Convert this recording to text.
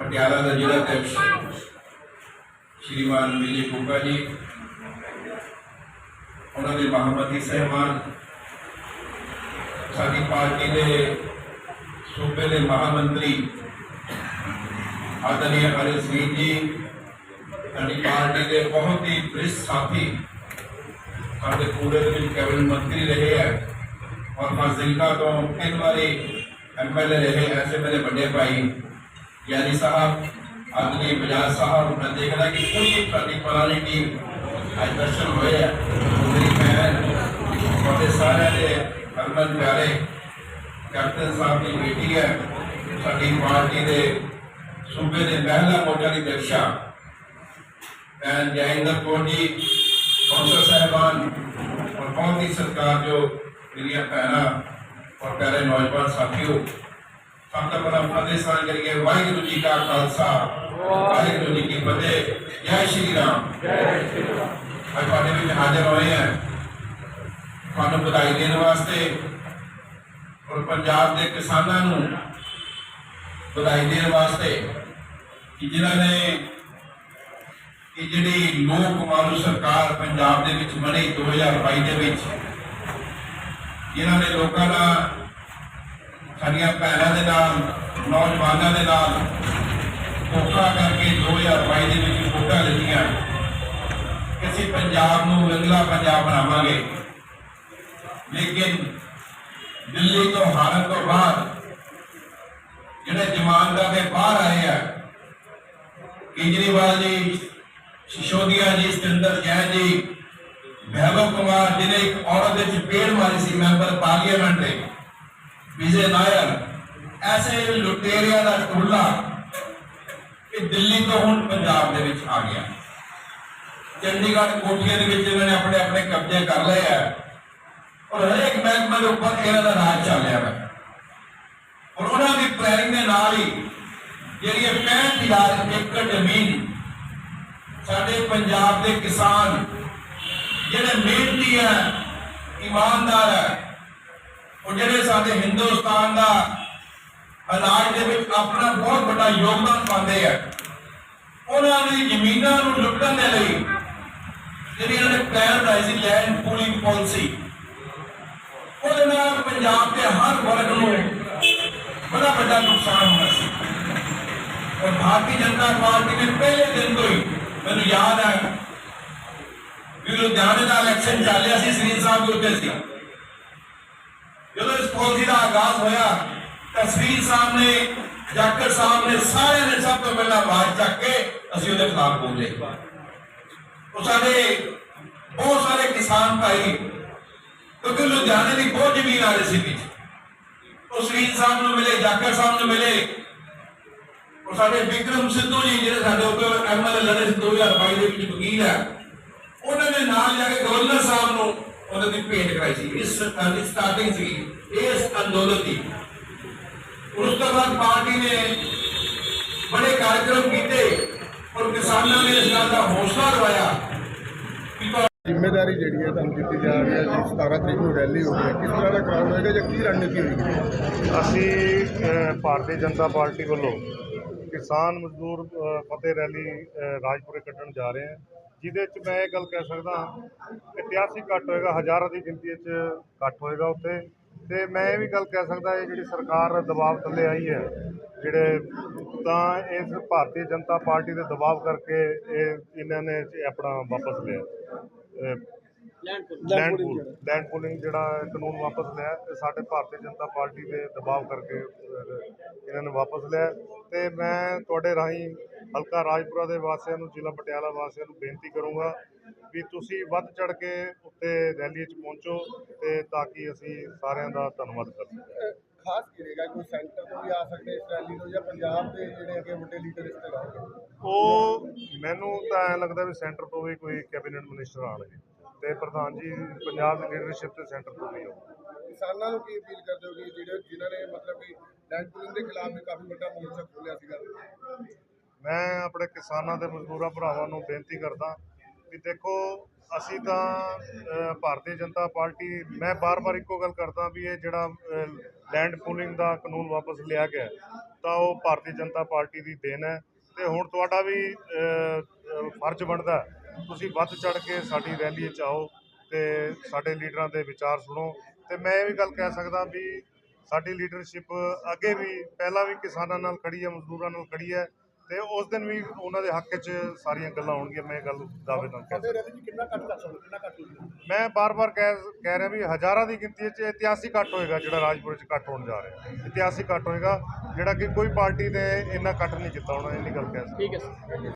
ਪਟਿਆਲਾ ਦਾ ਜ਼ਿਲ੍ਹਾ ਅਧਿਕਸ਼ ਸ਼੍ਰੀਮਾਨ ਵਿਜੇ ਕੁੱਕਾ ਜੀ, ਉਹਨਾਂ ਦੇ ਮਹਾਮਤੀ ਸਹਿਬਾਨ, ਸਾਡੀ ਪਾਰਟੀ ਦੇ ਸੂਬੇ ਦੇ ਮਹਾਮੰਤਰੀ ਆਦਰਨੀय ਹਰੀ ਸਿੰਘ ਜੀ, ਸਾਡੀ ਪਾਰਟੀ ਦੇ ਬਹੁਤ ਹੀ ਪ੍ਰਿਸ਼ਟ ਸਾਥੀ, ਸਾਡੇ ਪੂਰੇ ਦੇ ਵਿੱਚ ਕੈਬਨਿਟ ਮੰਤਰੀ ਰਹੇ ਹੈ ਔਰ ਫਾਜ਼ਿਲਕਾ ਤੋਂ ਤਿੰਨ ਵਾਰੀ ਐਮਐਲਏ ਰਹੇ ਐਸੇ ਮੇਰੇ ਵੱਡੇ ਭਾਈ ਯਾਨੀ ਸਾਹਿਬ ਆਦਮੀ ਬਜਾਜ ਸਾਹਿਬ ਮੈਂ ਦੇਖਦਾ ਕਿ ਪੂਰੀ ਸਾਡੀ ਪੁਰਾਣੀ ਟੀਮ ਅੱਜ ਦਰਸ਼ਨ ਹੋਏ ਹੈ ਮੇਰੀ ਭੈਣ ਤੁਹਾਡੇ ਸਾਰਿਆਂ ਦੇ ਹਰਮਨ ਪਿਆਰੇ ਕੈਪਟਨ ਸਾਹਿਬ ਦੀ ਬੇਟੀ ਹੈ ਸਾਡੀ ਪਾਰਟੀ ਦੇ ਸੂਬੇ ਦੇ ਮਹਿਲਾ ਮੋਰਚਾ ਦੀ ਅਧਿਕਸ਼ਾ ਭੈਣ ਜੈਂਦਰ ਕੌਰ ਜੀ ਕੌਂਸਲ ਸਾਹਿਬਾਨ ਔਰ ਬਹੁਤ ਹੀ ਸਤਿਕਾਰਯੋਗ ਮੇਰੀਆਂ ਭੈਣਾਂ ਔਰ ਪਿਆਰੇ ਨੌਜਵਾਨ ਸਾਥੀਓ ਸਭ ਤੋਂ ਪਹਿਲਾਂ ਫਤਿਹ ਸਾਂਝ ਕਰੀਏ ਵਾਹਿਗੁਰੂ ਜੀ ਕਾ ਖਾਲਸਾ ਵਾਹਿਗੁਰੂ ਜੀ ਕੀ ਫਤਿਹ ਜੈ ਸ਼੍ਰੀ ਰਾਮ। ਜੈ ਸ਼੍ਰੀ ਰਾਮ। ਅੱਜ ਤੁਹਾਡੇ ਵਿੱਚ ਹਾਜ਼ਰ ਹੋਏ ਹਾਂ। ਤੁਹਾਨੂੰ ਵਧਾਈ ਦੇਣ ਵਾਸਤੇ ਔਰ ਪੰਜਾਬ ਦੇ ਕਿਸਾਨਾਂ ਨੂੰ ਵਧਾਈ ਦੇਣ ਵਾਸਤੇ ਕਿ ਜਿਨ੍ਹਾਂ ਨੇ ਕਿ ਜਿਹੜੀ ਲੋਕ ਮਾਰੂ ਸਰਕਾਰ ਪੰਜਾਬ ਦੇ ਵਿੱਚ ਬਣੀ 2022 ਦੇ ਵਿੱਚ ਜਿਨ੍ਹਾਂ ਨੇ ਲੋਕਾਂ ਦਾ ਸਾਡੀਆਂ ਭੈਣਾਂ ਦੇ ਨਾਲ, ਨੌਜਵਾਨਾਂ ਦੇ ਨਾਲ ਧੋਖਾ ਕਰਕੇ 2022 ਦੇ ਵਿੱਚ ਵੋਟਾਂ ਲਿੱਤੀਆਂ ਕਿ ਪੰਜਾਬ ਨੂੰ ਰੰਗਲਾ ਪੰਜਾਬ ਬਣਾਵਾਂਗੇ। ਲੇਕਿਨ ਦਿੱਲੀ ਤੋਂ ਹਾਰਨ ਤੋਂ ਬਾਅਦ ਜਿਹੜੇ ਜਮਾਨਦਾਰ ਦੇ ਬਾਹਰ ਆਏ ਆ, ਕੇਜਰੀਵਾਲ ਜੀ, ਸ਼ਿਸ਼ੋਦੀਆ ਜੀ, ਸਤਿੰਦਰ ਜੈਨ ਜੀ, ਵੈਭਵ ਕੁਮਾਰ ਜਿਹਨੇ ਇੱਕ ਔਰਤ ਦੇ ਚਪੇੜ ਮਾਰੀ ਸੀ ਮੈਂਬਰ ਪਾਰਲੀਮੈਂਟ ਦੇ। ਵਿਜੇ ਨਾਇਰ, ਐਸੇ ਲੁਟੇਰਿਆਂ ਦਾ ਟੋਲਾ ਇਹ ਦਿੱਲੀ ਤੋਂ ਹੁਣ ਪੰਜਾਬ ਦੇ ਵਿੱਚ ਆ ਗਿਆ। ਚੰਡੀਗੜ੍ਹ ਕੋਠੀਆਂ ਦੇ ਵਿੱਚ ਇਹਨਾਂ ਨੇ ਆਪਣੇ ਆਪਣੇ ਕਬਜ਼ੇ ਕਰ ਲਏ ਆ ਔਰ ਹਰੇਕ ਮਹਿਕਮੇ ਦੇ ਉੱਪਰ ਇਹਨਾਂ ਦਾ ਰਾਜ ਚੱਲਿਆ ਰਿਹਾ ਹੈ ਔਰ ਉਹਨਾਂ ਦੀ ਪਲੈਨਿੰਗ ਦੇ ਨਾਲ ਹੀ ਜਿਹੜੀ ਇਹ 65000 ਏਕੜ ਜ਼ਮੀਨ ਸਾਡੇ ਪੰਜਾਬ ਦੇ ਕਿਸਾਨ ਜਿਹੜੇ ਮਿਹਨਤੀ ਹੈ ਇਮਾਨਦਾਰ ਹੈ ਉਹ ਜਿਹੜੇ ਸਾਡੇ ਹਿੰਦੁਸਤਾਨ ਦਾ ਅਨਾਜ ਦੇ ਵਿੱਚ ਆਪਣਾ ਬਹੁਤ ਵੱਡਾ ਯੋਗਦਾਨ ਪਾਉਂਦੇ ਆ, ਉਹਨਾਂ ਦੀ ਜ਼ਮੀਨਾਂ ਨੂੰ ਲੁੱਟਣ ਦੇ ਲਈ ਜਿਹੜੀ ਇਹਨਾਂ ਨੇ ਪਲਾਨ ਬਣਾਈ ਸੀ ਲੈਂਡ ਪੂਲਿੰਗ ਪਾਲਿਸੀ ਉਹਦੇ ਨਾਲ ਪੰਜਾਬ ਦੇ ਹਰ ਵਰਗ ਨੂੰ ਬੜਾ ਵੱਡਾ ਨੁਕਸਾਨ ਹੋਣਾ ਸੀ। ਔਰ ਭਾਰਤੀ ਜਨਤਾ ਪਾਰਟੀ ਨੇ ਪਹਿਲੇ ਦਿਨ ਤੋਂ ਹੀ ਮੈਨੂੰ ਯਾਦ ਹੈ, ਵੀ ਲੁਧਿਆਣੇ ਦਾ ਇਲੈਕਸ਼ਨ ਚੱਲਿਆ ਸੀ, ਸ੍ਰੀ ਸਾਹਿਬ ਦੇ ਉੱਤੇ ਸੀ। ਜਦੋਂ ਇਸ ਆਗਾਜ਼ ਹੋਇਆ ਤਾਂ ਸ੍ਰੀ ਜਾਕਰ ਸਾਹਿਬ ਨੇ ਸਾਰਿਆਂ ਨੇ ਸਭ ਤੋਂ ਪਹਿਲਾਂ ਆਵਾਜ਼ ਚੱਕ ਕੇ ਅਸੀਂ ਉਹਦੇ ਖਿਲਾਫ ਬੋਲੇ। ਉਹ ਸਾਡੇ ਬਹੁਤ ਸਾਰੇ ਕਿਸਾਨ ਭਾਈ, ਕਿਉਂਕਿ ਲੁਧਿਆਣੇ ਦੀ ਬਹੁਤ ਜ਼ਮੀਨ ਆ ਰਹੀ ਸੀ ਵਿੱਚ ਉਹ ਸ੍ਰੀ ਸਾਹਿਬ ਨੂੰ ਮਿਲੇ ਜਾਕਰ ਸਾਹਿਬ ਨੂੰ ਮਿਲੇ। ਉਹ ਸਾਡੇ ਵਿਕਰਮ ਸਿੱਧੂ ਜੀ, ਜਿਹੜੇ ਸਾਡੇ ਉੱਤੇ ਐਮਐਲਏ ਲੜੇ ਸੀ 2022 ਦੇ ਵਿੱਚ ਵਕੀਲ ਹੈ। ਉਹਨਾਂ ਨੇ ਨਾਲ ਜਾ ਕੇ ਗਵਰਨਰ ਸਾਹਿਬ ਨੂੰ ਉਹਨਾਂ ਦੀ ਭੇਟ ਕਰਾਈ ਸੀ। ਇਸ ਸਟਾਰਟਿੰਗ ਸੀ ਇਸ ਅੰਦੋਲਨ ਦੀ। ਉਸ ਤੋਂ ਬਾਅਦ ਪਾਰਟੀ ਨੇ ਬੜੇ ਕਾਰਜਕ੍ਰਮ ਕੀਤੇ ਔਰ ਕਿਸਾਨਾਂ ਨੇ ਇਸ ਗੱਲ ਦਾ ਹੌਸਲਾ ਦਵਾਇਆ ਕਿ ਜ਼ਿੰਮੇਵਾਰੀ ਜਿਹੜੀ ਹੈ ਤੁਹਾਨੂੰ ਦਿੱਤੀ ਜਾ ਰਹੀ ਹੈ ਜੀ 17 ਤਰੀਕ ਨੂੰ ਰੈਲੀ ਹੋ ਰਹੀ ਹੈ। ਕਿਸ ਤਰ੍ਹਾਂ ਦਾ ਕਰਾਉਡ ਹੋਏਗਾ ਜਾਂ ਕੀ ਰਣਨੀਤੀ ਹੋਏਗੀ? ਅਸੀਂ ਭਾਰਤੀ ਜਨਤਾ ਪਾਰਟੀ ਵੱਲੋਂ ਕਿਸਾਨ ਮਜ਼ਦੂਰ ਫਤਿਹ ਰੈਲੀ ਰਾਜਪੁਰੇ ਕੱਢਣ ਜਾ ਰਹੇ ਹਾਂ। ਜਿਹਦੇ 'ਚ ਮੈਂ ਇਹ ਗੱਲ ਕਹਿ ਸਕਦਾ ਹਾਂ ਕਿ 83 ਘੱਟ ਹੋਏਗਾ, ਹਜ਼ਾਰਾਂ ਦੀ ਗਿਣਤੀ 'ਚ ਘੱਟ ਹੋਏਗਾ ਉੱਥੇ। ਤੇ ਮੈਂ ਇਹ ਵੀ ਗੱਲ ਕਹਿ ਸਕਦਾ, ਇਹ ਜਿਹੜੀ ਸਰਕਾਰ ਦਬਾਅ ਥੱਲੇ ਆਈ ਹੈ, ਜਿਹੜੇ ਤਾਂ ਇਸ ਭਾਰਤੀ ਜਨਤਾ ਪਾਰਟੀ ਦੇ ਦਬਾਅ ਕਰਕੇ ਇਹ ਇਹਨਾਂ ਨੇ ਆਪਣਾ ਵਾਪਸ ਲਿਆ। ਲੈਂਡ ਪੂਲ ਲੈਂਡ ਪੂਲਿੰਗ ਜਿਹੜਾ ਕਾਨੂੰਨ ਵਾਪਸ ਲਿਆ ਤੇ ਸਾਡੇ ਭਾਰਤੀ ਜਨਤਾ ਪਾਰਟੀ ਦੇ ਦਬਾਅ ਕਰਕੇ ਇਹਨਾਂ ਨੇ ਵਾਪਸ ਲਿਆ। ਤੇ ਮੈਂ ਤੁਹਾਡੇ ਰਾਹੀਂ ਹਲਕਾ ਰਾਜਪੁਰਾ ਦੇ ਵਾਸੀਆਂ ਨੂੰ ਜ਼ਿਲ੍ਹਾ ਪਟਿਆਲਾ ਵਾਸੀਆਂ ਨੂੰ ਬੇਨਤੀ ਕਰੂੰਗਾ ਵੀ ਤੁਸੀਂ ਵੱਧ ਚੜ ਕੇ ਉੱਤੇ ਰੈਲੀ 'ਚ ਪਹੁੰਚੋ ਤੇ ਤਾਂ ਕਿ ਅਸੀਂ ਸਾਰਿਆਂ ਦਾ ਧੰਨਵਾਦ ਕਰ ਸਕੀਏ। ਖਾਸ ਕੀ ਰਹੇਗਾ ਕੋਈ ਸੈਂਟਰ ਤੋਂ ਵੀ ਆ ਸਕਦੇ ਇਸ ਰੈਲੀ ਤੋਂ ਜਾਂ ਪੰਜਾਬ ਦੇ ਜਿਹੜੇ ਅੱਗੇ ਵੱਡੇ ਲੀਡਰ ਇਸ ਤੇ ਉਹ ਮੈਨੂੰ ਤਾਂ ਐਂ ਲੱਗਦਾ ਵੀ ਸੈਂਟਰ ਤੋਂ ਵੀ ਕੋਈ ਕੈਬਨਿਟ ਮਿਨਿਸਟਰ ਆਣਗੇ ਤੇ ਪ੍ਰਧਾਨ ਜੀ ਪੰਜਾਬ ਦੀ ਲੀਡਰਸ਼ਿਪ ਤੇ ਸੈਂਟਰ ਤੋਂ ਵੀ ਆਉਣਗੇ ਕਿਸਾਨਾਂ ਨੂੰ ਕੀ ਅਪੀਲ ਕਰਦੇ ਹੋ ਕਿ ਜਿਹੜੇ ਜਿਨ੍ਹਾਂ ਨੇ ਮਤਲਬ ਕਿ ਲੈਂਡ ਪੂਲਿੰਗ ਦੇ ਖਿਲਾਫ ਵੀ ਕਾਫੀ ਵੱਡਾ ਮੋਰਚਾ ਖੋਲ੍ਹਿਆ ਸੀਗਾ ਮੈਂ ਆਪਣੇ ਕਿਸਾਨਾਂ ਤੇ ਮਜ਼ਦੂਰਾਂ ਭਰਾਵਾਂ ਨੂੰ ਬੇਨਤੀ ਕਰਦਾ ਵੀ ਦੇਖੋ ਅਸੀਂ ਤਾਂ ਭਾਰਤੀ ਜਨਤਾ ਪਾਰਟੀ ਮੈਂ ਬਾਰ-ਬਾਰ ਇੱਕੋ ਗੱਲ ਕਰਦਾ ਵੀ ਇਹ ਜਿਹੜਾ ਲੈਂਡ ਪੂਲਿੰਗ ਦਾ ਕਾਨੂੰਨ ਵਾਪਸ ਲਿਆ ਗਿਆ ਹੈ, ਤਾਂ ਉਹ ਭਾਰਤੀ ਜਨਤਾ ਪਾਰਟੀ ਦੀ ਦੇਣ ਹੈ ਤੇ ਹੁਣ ਤੁਹਾਡਾ ਵੀ ਫਰਜ਼ ਬਣਦਾ ਹੈ। ਤੁਸੀਂ ਵੱਧ ਚੜ ਕੇ ਸਾਡੀ ਰੈਲੀ 'ਚ ਆਓ ਤੇ ਸਾਡੇ ਲੀਡਰਾਂ ਦੇ ਵਿਚਾਰ ਸੁਣੋ। ਤੇ ਮੈਂ ਇਹ ਵੀ ਗੱਲ ਕਹਿ ਸਕਦਾ ਵੀ ਸਾਡੀ ਲੀਡਰਸ਼ਿਪ ਅੱਗੇ ਵੀ ਪਹਿਲਾਂ ਵੀ ਕਿਸਾਨਾਂ ਨਾਲ ਖੜੀ ਹੈ ਮਜ਼ਦੂਰਾਂ ਨਾਲ ਖੜੀ ਹੈ ਤੇ ਉਸ ਦਿਨ ਵੀ ਉਹਨਾਂ ਦੇ ਹੱਕ 'ਚ ਸਾਰੀਆਂ ਗੱਲਾਂ ਹੋਣਗੀਆਂ ਮੈਂ ਇਹ ਗੱਲ ਦਾਅਵੇ ਨਾਲ ਕਹਿ ਸਕਦੇ। ਮੈਂ ਬਾਰ-ਬਾਰ ਕਹਿ ਕਹਿ ਰਿਹਾ ਵੀ ਹਜ਼ਾਰਾਂ ਦੀ ਗਿਣਤੀ 'ਚ ਇਤਿਹਾਸੀ ਇਕੱਠ ਹੋਏਗਾ ਜਿਹੜਾ ਰਾਜਪੁਰ 'ਚ ਇਕੱਠ ਹੋਣ ਜਾ ਰਿਹਾ। ਹੈ ਇਤਿਹਾਸੀ ਇਕੱਠ ਹੋਏਗਾ ਜਿਹੜਾ ਕਿ ਕੋਈ ਪਾਰਟੀ ਨੇ ਇੰਨਾ ਇਕੱਠ ਨਹੀਂ ਕੀਤਾ ਹੋਣਾ ਇੰਨੀ ਗੱਲ ਕਹਿ ਸਕਦਾ। ਠੀਕ ਹੈ